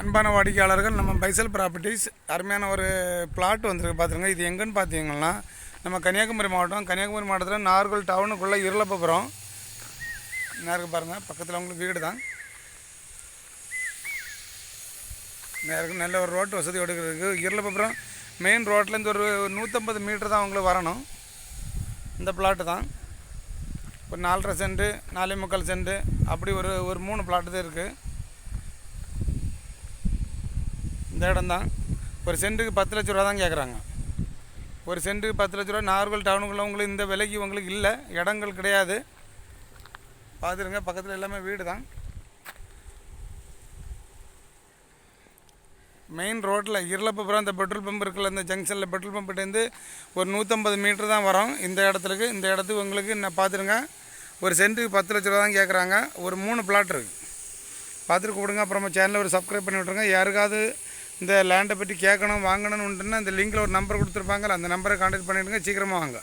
அன்பான வாடிக்கையாளர்கள் நம்ம பைசல் ப்ராப்பர்ட்டிஸ் அருமையான ஒரு பிளாட் வந்திருக்கு பார்த்துருங்க இது எங்கன்னு பார்த்தீங்கன்னா நம்ம கன்னியாகுமரி மாவட்டம். கன்னியாகுமரி மாவட்டத்தில் நார்கோல் டவுனுக்குள்ளே இருளப்பபுரம். நேருக்கு பாருங்கள் பக்கத்தில் உங்களுக்கு வீடு தான் நேருக்கு நல்ல ஒரு ரோட்டு வசதி எடுக்கிறதுக்கு இருளப்பபுரம் மெயின் ரோட்லேருந்து ஒரு நூற்றம்பது மீட்டர் தான் உங்களுக்கு வரணும். இந்த பிளாட்டு தான். ஒரு நாலரை சென்ட்டு நாலே முக்கால் சென்ட்டு அப்படி ஒரு ஒரு மூணு பிளாட்டு தான் இருக்குது இந்த இடம் தான். ஒரு சென்ட்டுக்கு பத்து லட்ச ரூபா தான் கேட்குறாங்க ஒரு சென்ட்டுக்கு பத்து லட்ச ரூபா நார்கோல் டவுனுக்குள்ளே உங்களுக்கு இந்த விலைக்கு உங்களுக்கு இல்லை இடங்கள் கிடையாது. பார்த்துருங்க பக்கத்தில் எல்லாமே வீடு தான். மெயின் ரோட்டில் இருளப்பபுரம் இந்த பெட்ரோல் பம்ப் இருக்குல்ல இந்த ஜங்ஷனில் பெட்ரோல் பம்ப்கிட்டேருந்து ஒரு நூற்றம்பது மீட்ரு தான் வரும். இந்த இடத்துக்கு இந்த இடத்துக்கு உங்களுக்கு நான் பார்த்துருங்க ஒரு சென்ட்டுக்கு பத்து லட்ச ரூபா தான் கேட்குறாங்க ஒரு மூணு பிளாட் இருக்குது பார்த்துட்டு கூப்பிடுங்க அப்புறமா சேனலை ஒரு சப்ஸ்கிரைப் பண்ணி விட்ருங்க யாருக்காவது இந்த லேண்டை பற்றி கேட்கணும் வாங்கணும்னு உண்டுன்னா இந்த லிங்கில் ஒரு நம்பர் கொடுத்துருப்பாங்கல்ல அந்த நம்பரை கான்டாக்ட் பண்ணிவிடுங்க சீக்கிரமாக வாங்க.